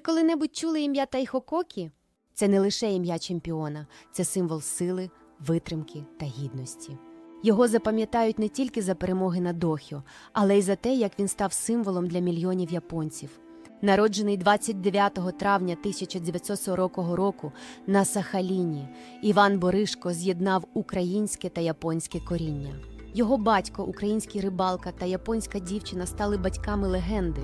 Коли-небудь чули ім'я Тайхо Кокі? Це не лише ім'я чемпіона, це символ сили, витримки та гідності. Його запам'ятають не тільки за перемоги на Дохіо, але й за те, як він став символом для мільйонів японців. Народжений 29 травня 1940 року на Сахаліні, Іван Боришко з'єднав українське та японське коріння. Його батько, український рибалка та японська дівчина стали батьками легенди.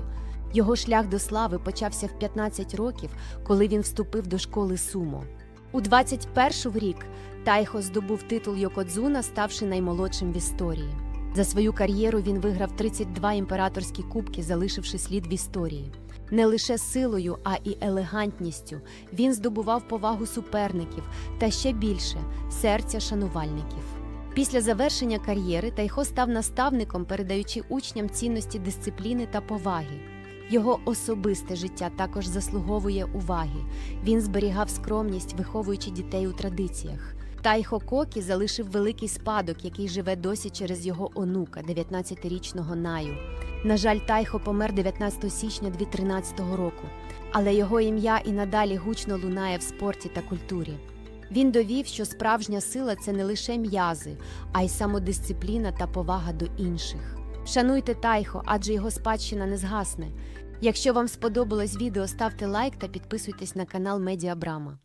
Його шлях до слави почався в 15 років, коли він вступив до школи сумо. У 21 рік Тайхо здобув титул Йокодзуна, ставши наймолодшим в історії. За свою кар'єру він виграв 32 імператорські кубки, залишивши слід в історії. Не лише силою, а і елегантністю він здобував повагу суперників та ще більше серця шанувальників. Після завершення кар'єри Тайхо став наставником, передаючи учням цінності дисципліни та поваги. Його особисте життя також заслуговує уваги. Він зберігав скромність, виховуючи дітей у традиціях. Тайхо Кокі залишив великий спадок, який живе досі через його онука, 19-річного Наю. На жаль, Тайхо помер 19 січня 2013 року, але його ім'я і надалі гучно лунає в спорті та культурі. Він довів, що справжня сила це не лише м'язи, а й самодисципліна та повага до інших. Шануйте Тайхо, адже його спадщина не згасне. Якщо вам сподобалось відео, ставте лайк та підписуйтесь на канал Медіа Брама.